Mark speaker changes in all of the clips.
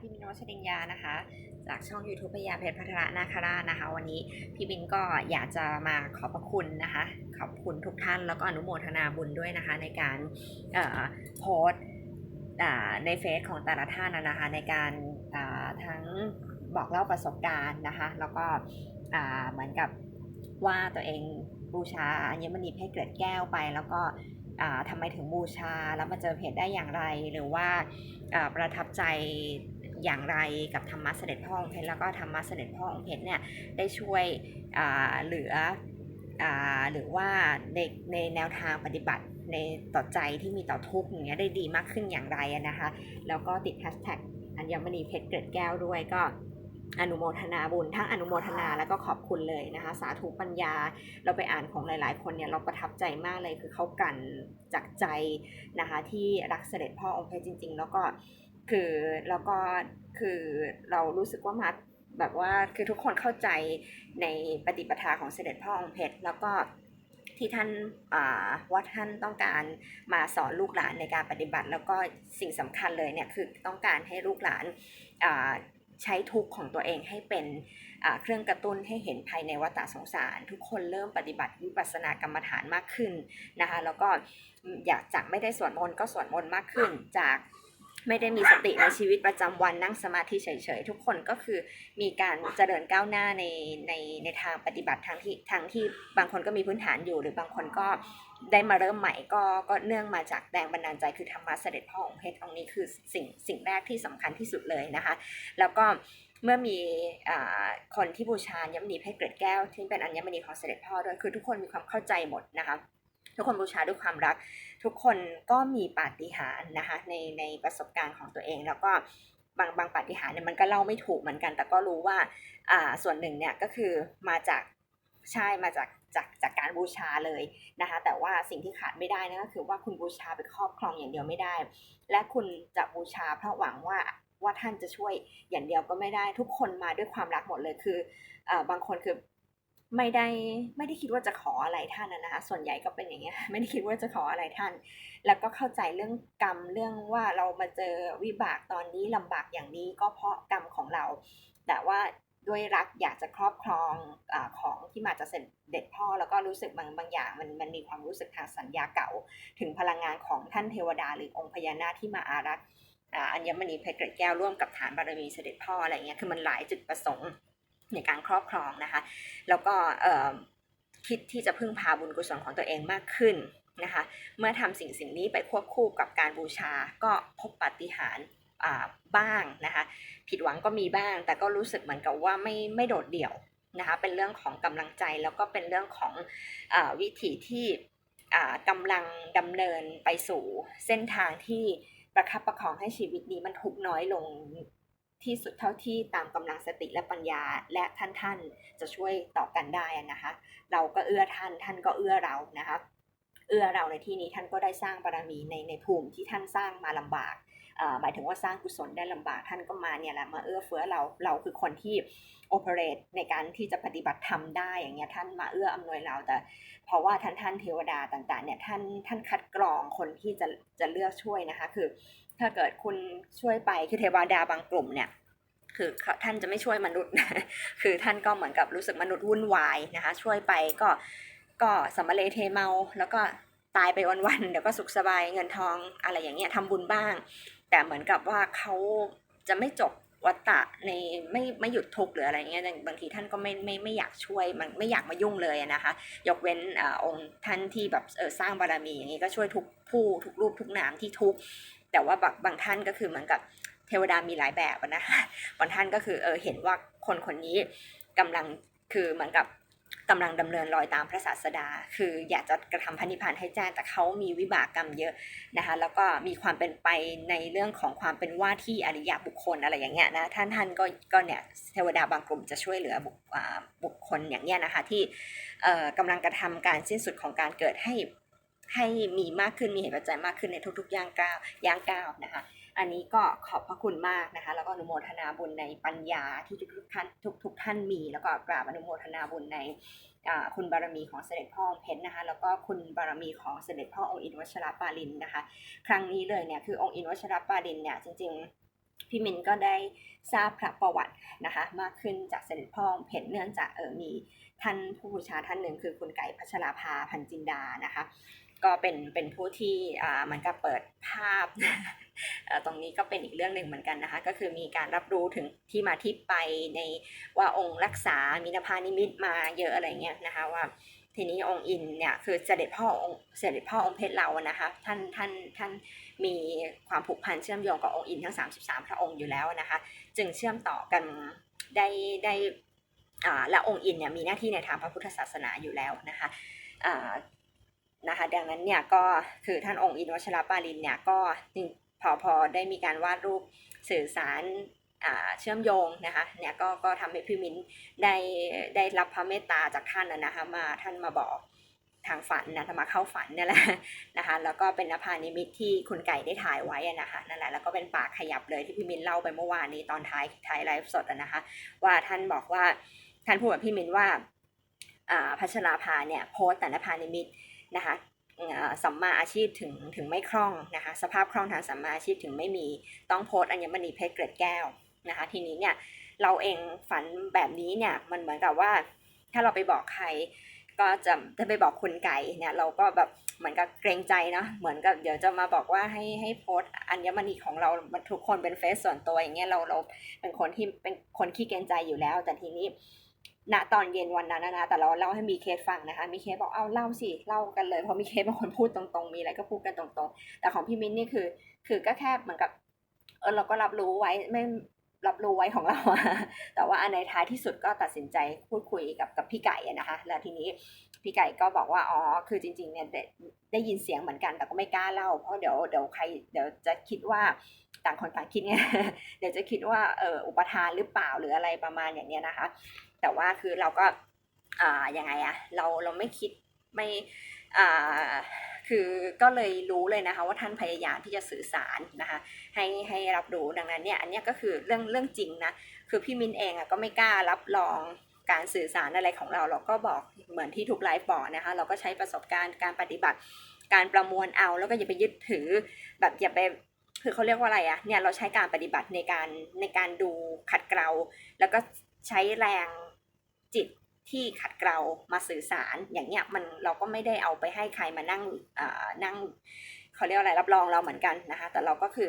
Speaker 1: พี่มินวัชริญญานะคะ จากช่อง YouTube พยาเพชรพัฒระนาคราชนะคะ วันนี้พี่บินก็อยากจะมาขอบพระคุณนะคะ ขอบคุณทุกท่านแล้วก็อนุโมทนาบุญด้วยนะคะ ในการโพสในเฟซของแต่ละท่านนะคะในการาทั้งบอกเล่าประสบการณ์นะคะ แล้วก็เหมือนกับว่าตัวเองบูชาอัญมณีเพชรเกล็ดแก้วไป แล้วก็ทำไมถึงบูชาแล้วมาเจอเพจได้อย่างไร หรือว่าประทับใจ อย่างไรกับธรรมะเสด็จพ่อองค์เพชรแล้วก็ธรรมะเสด็จพ่อองค์เพชรเนี่ยได้ช่วยเหลืออหรือว่าในในแนวทางปฏิบัติในต่อใจที่มีต่อทุกข์อย่างเงี้ยได้ดีมากขึ้นอย่างไรนะคะ แล้วก็ติดแฮชแท็กอัญมณีเพชรเกิดแก้วด้วยก็อนุโมทนาบุญทั้งอนุโมทนาแล้วก็ขอบคุณเลยนะคะสาธุปัญญาเราไปอ่านของหลาย ๆ คนเนี่ยเราประทับใจมากเลยคือเขากันจากใจนะคะที่รักเสด็จพ่อองค์เพชรจริง ๆ แล้วก็ คือแล้วก็คือเรารู้สึกว่ามาแบบว่าคือทุกคนเข้าใจในปฏิปทาของเสด็จพ่อองค์เพชรแล้วก็ที่ท่านอ่าว่าท่านต้องการมาสอนลูกหลานในการปฏิบัติ แล้วก็สิ่งสำคัญเลยเนี่ยคือต้องการให้ลูกหลานอ่าใช้ทุกข์ของตัวเองให้เป็นอ่าเครื่องกระตุ้นให้เห็นภายในวัฏสงสาร ทุกคนเริ่มปฏิบัติวิปัสสนากรรมฐานมากขึ้นนะคะแล้วก็อยากจากไม่ได้สวดมนต์ก็สวดมนต์มากขึ้น จาก ไม่ได้มีสติในชีวิตประจำวันนั่งสมาธิเฉยๆ ทุกคนก็คือมีการเจริญก้าวหน้าในในในทางปฏิบัติทางที่ทางที่บางคนก็มีพื้นฐานอยู่ หรือบางคนก็ได้มาเริ่มใหม่ก็ก็เนื่องมาจากแรงบันดาลใจคือธรรมะเสด็จพ่อองค์เพชรองค์นี้คือสิ่งสิ่งแรกที่สำคัญที่สุดเลยนะคะ แล้วก็เมื่อมีอ่าคนที่บูชาอัญมณีเพชรเกล็ดแก้วที่เป็นอัญมณีของเสด็จพ่อด้วยคือทุกคนมีความเข้าใจหมดนะคะ ทุกคนบูชาด้วยความรัก ทุกคนก็มีปาฏิหาริย์นะคะในในประสบการณ์ของตัวเอง แล้วก็บางบางปาฏิหาริย์เนี่ยมันก็เล่าไม่ถูกเหมือนกัน แต่ก็รู้ว่าอ่าส่วนหนึ่งเนี่ยก็คือมาจากใช่มาจากจากจากการบูชาเลยนะคะ แต่ว่าสิ่งที่ขาดไม่ได้นั่นก็คือว่าคุณบูชาไปครอบครองอย่างเดียวไม่ได้ และคุณจะบูชาเพราะหวังว่าว่าท่านจะช่วยอย่างเดียวก็ไม่ได้ ทุกคนมาด้วยความรักหมดเลยคืออ่อบางคนคือ ไม่ได้ไม่ได้คิดว่าจะขออะไรท่านนะนะคะส่วนใหญ่ก็เป็นอย่างเงี้ยไม่ได้คิดว่าจะขออะไรท่าน แล้วก็เข้าใจเรื่องกรรมเรื่องว่าเรามาเจอวิบากตอนนี้ลำบากอย่างนี้ก็เพราะกรรมของเรา แต่ว่าด้วยรักอยากจะครอบครองอาของที่มาจากเสด็จพ่อ แล้วก็รู้สึกบางบางอย่างมันมันมีความรู้สึกทางสัญญาเก่า ถึงพลังงานของท่านเทวดาหรือองค์พญานาคที่มาอารักษ์อ่าอัญมณีเพชรเกร็ดแก้วร่วมกับฐานบารมีเสด็จพ่ออะไรเงี้ยคือมันหลายจุดประสงค์ ในการครอบครองนะคะ แล้วก็คิดที่จะพึ่งพาบุญกุศลของตัวเองมากขึ้นนะคะ เมื่อทำสิ่งสิ่งนี้ไปควบคู่กับการบูชาก็พบปาฏิหาริย์บ้างนะคะ ผิดหวังก็มีบ้าง แต่ก็รู้สึกเหมือนกับว่าไม่ไม่โดดเดี่ยวนะคะ เป็นเรื่องของกำลังใจแล้วก็เป็นเรื่องของอวิถีที่กำลังดำเนินไปสู่เส้นทางที่ประคับประคองให้ชีวิตนี้มันทุกน้อยลง ที่สุดเท่าที่ตามกำลังสติและปัญญาและท่านท่านๆจะช่วยต่อกันได้นะคะ เราก็เอื้อท่านท่านก็เอื้อเรานะคะเอื้อเราในที่นี้ท่านก็ได้สร้างบารมีในในภูมิที่ท่านสร้างมาลำบากอ่อหมายถึงว่าสร้างกุศลได้ลำบากท่านก็มาเนี่ยแหละมาเอื้อเฟื้อเราเราคือคนที่โอเปเรตในการที่จะปฏิบัติธรรมได้อย่างเงี้ยท่านมาเอื้ออำนวยเราแต่ เพราะว่าท่านท่านเทวดาต่างๆเนี่ยท่านท่านคัดกรองคนที่จะจะเลือกช่วยนะคะคือ ถ้าเกิดคุณช่วยไปคือเทวดาบางกลุ่มเนี่ยคือท่านจะไม่ช่วยมนุษย์คือท่านก็เหมือนกับรู้สึกมนุษย์วุ่นวายนะคะ ช่วยไปก็ก็สมเลเทเมา แล้วก็ตายไปวันๆเดี๋ยวก็สุขสบายเงินทองอะไรอย่างเงี้ยทำบุญบ้าง แต่เหมือนกับว่าเขาจะไม่จบวัตตะในไม่ไม่หยุดทุกข์หรืออะไรเงี้ยบางทีท่านก็ไม่ไม่ไม่อยากช่วยมันไม่อยากมายุ่งเลยนะคะ ยกเว้นอองค์ท่านที่แบบสร้างบารมีอย่างนี้ก็ช่วยทุกผู้ทุกรูปทุกนามที่ทุก แต่ว่าบางบางท่านก็คือเหมือนกับเทวดามีหลายแบบนะคะบางท่านก็คือเออเห็นว่าคนคนนี้กำลังคือเหมือนกับกำลังดำเนินรอยตามพระศาสดา คืออยากจะกระทำพันธิพานให้แจ้งแต่เขามีวิบากกรรมเยอะนะคะ แล้วก็มีความเป็นไปในเรื่องของความเป็นว่าที่อริยบุคคลอะไรอย่างเงี้ยนะท่านท่านก็ก็เนี่ยเทวดาบางกลุ่มจะช่วยเหลือบุคบุคคลอย่างเงี้ยนะคะที่กำลังกระทำการสิ้นสุดของการเกิดให้ ให้มีมากขึ้นมีเหตุปัจจัยมากขึ้นในทุกๆย่างก้าวย่างก้าวนะคะ อันนี้ก็ขอบพระคุณมากนะคะ แล้วก็อนุโมทนาบุญในปัญญาที่ทุกๆท่านทุกๆท่านมี แล้วก็กราบอนุโมทนาบุญในคุณบารมีของเสด็จพ่อเพชรนะคะ แล้วก็คุณบารมีของเสด็จพ่อองค์อินทวชรปาลินนะคะ ครั้งนี้เลยเนี่ยคือองค์อินทวชรปาลินเนี่ยจริง ๆพี่มินก็ได้ทราบพระประวัตินะคะมากขึ้นจากเสด็จพ่อองเพชรเนื่องจากเออมีท่านผู้บูชาท่านหนึ่งคือคุณไก่พัชราภาพันจินดานะคะ ก็เป็นเป็นผู้ที่อ่าเหมันก็เปิดภาพ ตรงนี้ก็เป็นอีกเรื่องหนึ่งเหมือนกันนะคะ ก็คือมีการรับรู้ถึงที่มาที่ไปในว่าองค์รักษามีนภานิมิตมาเยอะอะไรเงี้ยนะคะว่าทีนี้องค์อินเนี่ยคือเสด็จพ่อองค์เสด็จพ่อองค์เพชรเรานะคะท่านท่านท่านมีความผูกพันเชื่อมโยงกับองค์อินทั้ง 33 พระองค์อยู่แล้วนะคะ จึงเชื่อมต่อกันได้ได้อ่าและองค์อินเนี่ยมีหน้าที่ในทางพระพุทธศาสนาอยู่แล้วนะคะอ่า นะคะดังนั้นเนี่ยก็คือท่านองค์อินวัชรปาลินเนี่ยก็พอพอได้มีการวาดรูปสื่อสารเชื่อมโยงนะคะเนี่ยก็ก็ทำให้พี่มิ้นได้ได้รับพระเมตตาจากท่านนะคะมาท่านมาบอกทางฝันนะมาเข้าฝันนี่แหละนะคะแล้วก็เป็นนภานิมิตที่คุณไก่ได้ถ่ายไว้นะคะนั่นแหละแล้วก็เป็นปากขยับเลยที่พี่มิ้นเล่าไปเมื่อวานนี้ตอนท้ายท้ายไลฟ์สดนะคะ ว่าท่านบอกว่าท่านพูดกับพี่มิ้นว่าอ่าพัชราภาเนี่ยโพสต์แต่นภานิมิต นะคะสัมมาอาชีพถึงถึงไม่คล่องนะคะสภาพคล่องทางสัมมาอาชีพถึงไม่มีต้องโพสอัญมณีเพชรเกล็ดแก้วนะคะทีนี้เนี่ยเราเองฝันแบบนี้เนี่ยมันเหมือนกับว่า ถ้าเราไปบอกใครก็จะจะไปบอกคุณไก่เนี่ยเราก็แบบเหมือนกับเกรงใจเนาะเหมือนกับเดี๋ยวจะมาบอกว่าให้ให้โพสอัญมณีของเราทุกคนเป็นเฟซส่วนตัวอย่างเงี้ยเราเราเป็นคนที่เป็นคนขี้เกรงใจอยู่แล้ว แต่ทีนี้ ณตอนเย็นวันนั้นนะนะแต่เราเล่าให้มีเคสฟังนะคะมีเคสบอกเอาเล่าสิเล่ากันเลยเพราะมีเคสเป็นคนพูดตรงๆ มีอะไรก็พูดกันตรงๆ แต่ของพี่มิ้นนี่คือ คือก็แค่เหมือนกับเออเราก็รับรู้ไว้ไม่รับรู้ไว้ของเรา แต่ว่าในท้ายที่สุดก็ตัดสินใจพูดคุยกับกับพี่ไก่นะคะ แล้วทีนี้พี่ไก่ก็บอกว่าอ๋อคือจริงๆเนี่ยได้ได้ยินเสียงเหมือนกันแต่ก็ไม่กล้าเล่าเพราะเดี๋ยวเดี๋ยวใครเดี๋ยวจะคิดว่าต่างคนต่างคิดไงเดี๋ยวจะคิดว่าเอออุปทานหรือเปล่าหรืออะไรประมาณอย่างเนี้ยนะคะ แต่ว่าคือเราก็อ่ายังไงอะเราเราไม่คิดไม่อ่าคือก็เลยรู้เลยนะคะว่าท่านพยายามที่จะสื่อสารนะคะให้ให้รับรู้ดังนั้นเนี่ยอันเนี้ยก็คือเรื่องเรื่องจริงนะคือพี่มินเองอะก็ไม่กล้ารับรองการสื่อสารอะไรของเราเราก็บอกเหมือนที่ทุกไลฟ์บอกนะคะเราก็ใช้ประสบการณ์การปฏิบัติการประมวลเอาแล้วก็อย่าไปยึดถือ แบบอย่าไปคือเขาเรียกว่าอะไรอะเนี่ยเราใช้การปฏิบัติในการในการดูขัดเกลาแล้วก็ ใช้แรงจิตที่ขัดเกลามาสื่อสารอย่างเงี้ยมันเราก็ไม่ได้เอาไปให้ใครมานั่งอ่านั่งเขาเรียกว่าอะไรรับรองเราเหมือนกันนะคะแต่เราก็คือ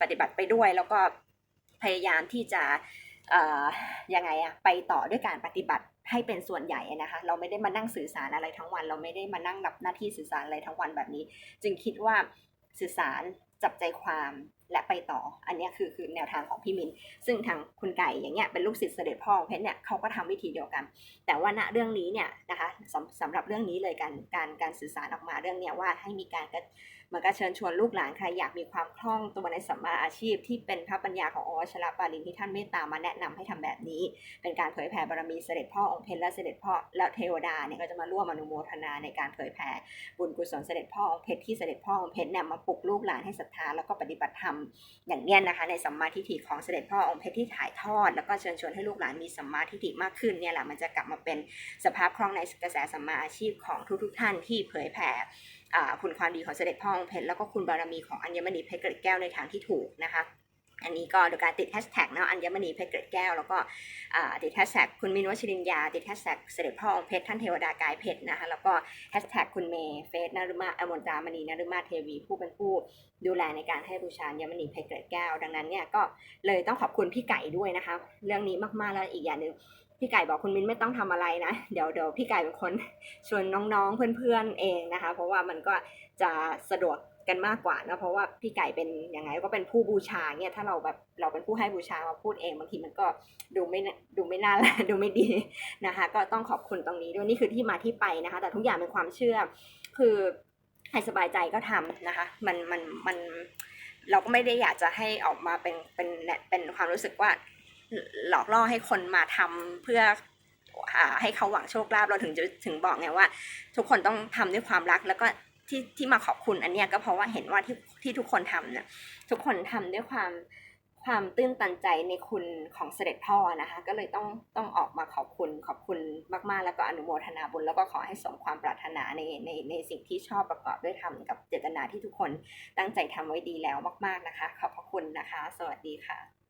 Speaker 1: ปฏิบัติไปด้วยแล้วก็พยายามที่จะยังไงอะไปต่อด้วยการปฏิบัติให้เป็นส่วนใหญ่นะคะเราไม่ได้มานั่งสื่อสารอะไรทั้งวัน เราไม่ได้มานั่งรับหน้าที่สื่อสารอะไรทั้งวันแบบนี้ จึงคิดว่าสื่อสารจับใจความ และไปต่อ อันนี้คือคือแนวทางของพี่มิน ซึ่งทางคุณไก่อย่างเงี้ยเป็นลูกศิษย์เสด็จพ่อของเพชรเนี่ยเขาก็ทำวิธีเดียวกัน แต่ว่าณเรื่องนี้เนี่ยนะคะสำสำหรับเรื่องนี้เลยการการการสื่อสารออกมาเรื่องเนี้ยว่าให้มีการ มันก็เชิญชวนลูกหลานใครอยากมีความคล่องตัวในสัมมาอาชีพ ที่เป็นพระปัญญาขององค์วชรปาลินที่ท่านเมตตามาแนะนำให้ทำแบบนี้ เป็นการเผยแผ่บารมีเสด็จพ่อองค์เพชรและเสด็จพ่อและเทวดาเนี่ยก็จะมาร่วมอนุโมทนาในการเผยแผ่บุญกุศลเสด็จพ่อองค์เพชรที่เสด็จพ่อองค์เพชรเนี่ยมาปลุกลูกหลานให้ศรัทธาแล้วก็ปฏิบัติธรรมอย่างเนี้ยนะคะในสัมมาทิฏฐิของเสด็จพ่อองค์เพชรที่ถ่ายทอด แล้วก็เชิญชวนให้ลูกหลานมีสัมมาทิฏฐิมากขึ้นเนี่ยแหละมันจะกลับมาเป็นสภาพคล่องในกระแสสัมมาอาชีพของทุกๆท่านที่เผยแผ่ คุณความดีของเสด็จพ่อองค์เพชรแล้วก็คุณบารมีของอัญมณีเพชรเกล็ดแก้วในทางที่ถูกนะคะอันนี้ก็โดยการติดแฮชแท็กนะอัญมณีเพชรเกล็ดแก้ว แล้วก็ติดแฮชแท็กคุณมินวชรินยา ติดแฮชแท็กเสด็จพ่อองค์เพชรท่านเทวดากายเพชรนะคะแล้วก็แฮชแท็กคุณเมย์เฟสนารุมาอมนตามณีนารุมาเทวี ผู้เป็นผู้ดูแลในการให้บูชาอัญมณีเพชรเกล็ดแก้ว ดังนั้นเนี่ยก็เลยต้องขอบคุณพี่ไก่ด้วยนะคะ เรื่องนี้มากๆแล้วอีกอย่างหนึ่ง พี่ไก่บอกคุณมินไม่ต้องทำอะไรนะ เดี๋ยวเดี๋ยวพี่ไก่เป็นคนชวนน้องๆเพื่อนๆเองนะคะ เพราะว่ามันก็จะสะดวกกันมากกว่านะเพราะว่าพี่ไก่เป็นยังไงก็เป็นผู้บูชาเนี่ยถ้าเราแบบเราเป็นผู้ให้บูชามาพูดเองบางทีมันก็ดูไม่ดูไม่น่าละดูไม่ดีนะคะ ก็ต้องขอบคุณตรงนี้ด้วยนี่คือที่มาที่ไปนะคะ แต่ทุกอย่างเป็นความเชื่อ คือให้สบายใจก็ทำนะคะ มันมันมันเราก็ไม่ได้อยากจะให้ออกมาเป็นเป็นเป็นความรู้สึกว่า หลอกล่อให้คนมาทำเพื่อให้เขาหวังโชคลาภเราถึงจะถึงบอกไงว่า ทุกคนต้องทำด้วยความรักแล้วก็ที่ที่มาขอบคุณอันเนี้ยก็เพราะว่าเห็นว่าที่ที่ทุกคนทำเนี่ยทุกคนทำด้วยความความตื้นตันใจในคุณของเสด็จพ่อนะคะ ก็เลยต้องต้องออกมาขอบคุณขอบคุณมากๆ แล้วก็อนุโมทนาบุญแล้วก็ขอให้สมความปรารถนาในในในสิ่งที่ชอบประกอบด้วยธรรมกับเจตนาที่ทุกคนตั้งใจทำไว้ดีแล้วมาก ๆนะคะ ขอบพระคุณนะคะ สวัสดีค่ะ